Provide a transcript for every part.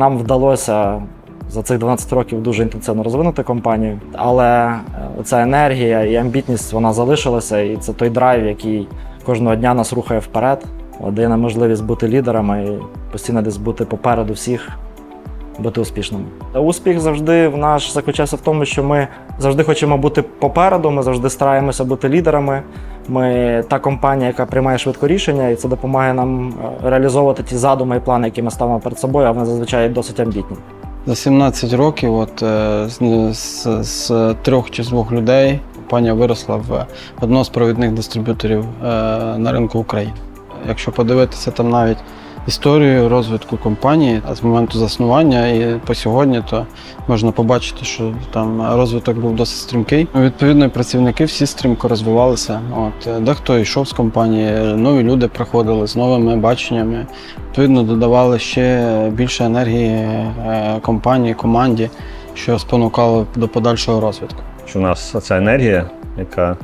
Нам вдалося за цих 12 років дуже інтенсивно розвинути компанію, але е, ця енергія і амбітність вона залишилася, і це той драйв, який кожного дня нас рухає вперед, дає нам можливість бути лідерами і постійно десь бути попереду всіх, бути успішними. Успіх завжди в наш заключався в тому, що ми завжди хочемо бути попереду, ми завжди стараємося бути лідерами. Ми та компанія, яка приймає швидко рішення, і це допомагає нам е, реалізовувати ті задуми і плани, які ми ставимо перед собою, а вони зазвичай досить амбітні. За 17 років, от е, з, з, з трьох чи двох людей, компанія виросла в одного з провідних дистриб'юторів е, на ринку України. Якщо подивитися там навіть історію розвитку компанії з моменту заснування і по сьогодні, то можна побачити, що там розвиток був досить стрімкий. Відповідно, працівники всі стрімко розвивалися. От дехто йшов з компанії, нові люди приходили з новими баченнями. Відповідно, додавали ще більше енергії е, компанії, команді, що спонукало до подальшого розвитку. що у нас ця енергія, яка,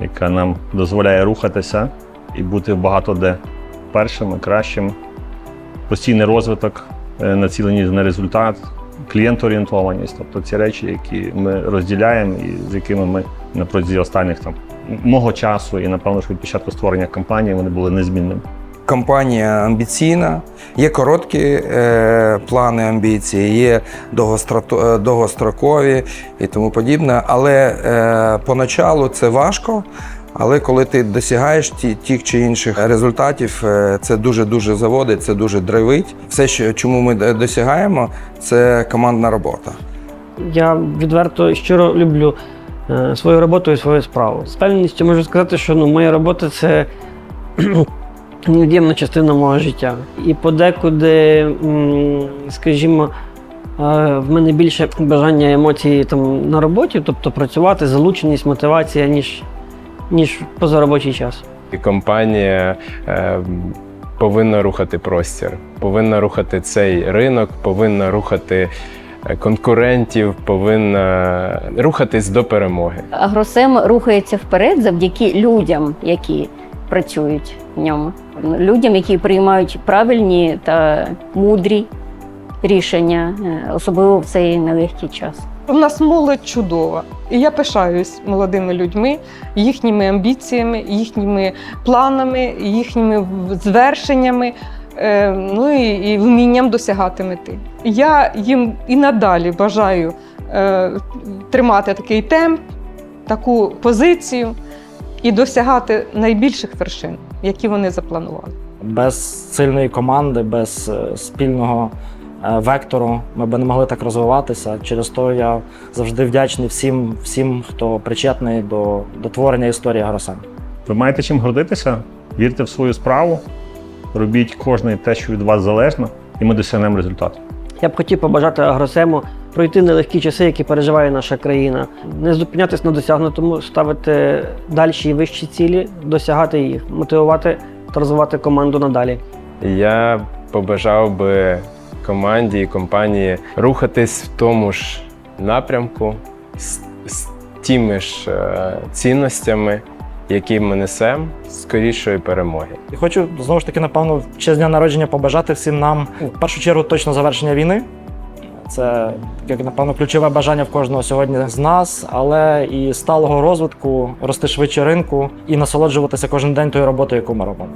яка нам дозволяє рухатися і бути багато де першими, кращими. Постійний розвиток, е, націленість на результат, клієнтоорієнтованість, тобто ці речі, які ми розділяємо і з якими ми на протязі останніх там мого часу і напевно, що від початку створення компанії вони були незмінними. Компанія амбіційна, є короткі е, плани амбіції, є е, довгострокові і тому подібне. Але е, поначалу це важко. Але коли ти досягаєш тих чи інших результатів, е, це дуже-дуже заводить, це дуже драйвить. Все, що, чому ми досягаємо, це командна робота. Я відверто щиро люблю е, свою роботу і свою справу. З певністю можу сказати, що ну, моя робота це невід'ємна частина мого життя. І подекуди, скажімо, е, в мене більше бажання емоцій там, на роботі, тобто працювати, залученість, мотивація, ніж, ніж позаробочий час. І компанія е, повинна рухати простір, повинна рухати цей ринок, повинна рухати е, конкурентів, повинна рухатись до перемоги. Агросем рухається вперед завдяки людям, які працюють в ньому, людям, які приймають правильні та мудрі рішення, е, особливо в цей нелегкий час. У нас молодь чудова, і я пишаюсь молодими людьми, їхніми амбіціями, їхніми планами, їхніми звершеннями, е, ну і, і вмінням досягати мети. Я їм і надалі бажаю е, тримати такий темп, таку позицію і досягати найбільших вершин, які вони запланували. Без сильної команди, без е, спільного вектору ми б не могли так розвиватися. Через то я завжди вдячний всім, всім хто причетний до, до творення історії Гросен. Ви маєте чим гордитися, вірте в свою справу, робіть кожне те, що від вас залежно, і ми досягнемо результату. Я б хотів побажати Агросему пройти нелегкі часи, які переживає наша країна, не зупинятись на досягнутому, ставити далі і вищі цілі, досягати їх, мотивувати та розвивати команду надалі. Я побажав би команді і компанії рухатись в тому ж напрямку з, з тими ж е, цінностями, які ми несемо, скорішої перемоги. І хочу знову ж таки, напевно, в честь дня народження побажати всім нам в першу чергу точно завершення війни. Це як напевно ключове бажання в кожного сьогодні з нас, але і сталого розвитку, рости швидше ринку і насолоджуватися кожен день тою роботою, яку ми робимо.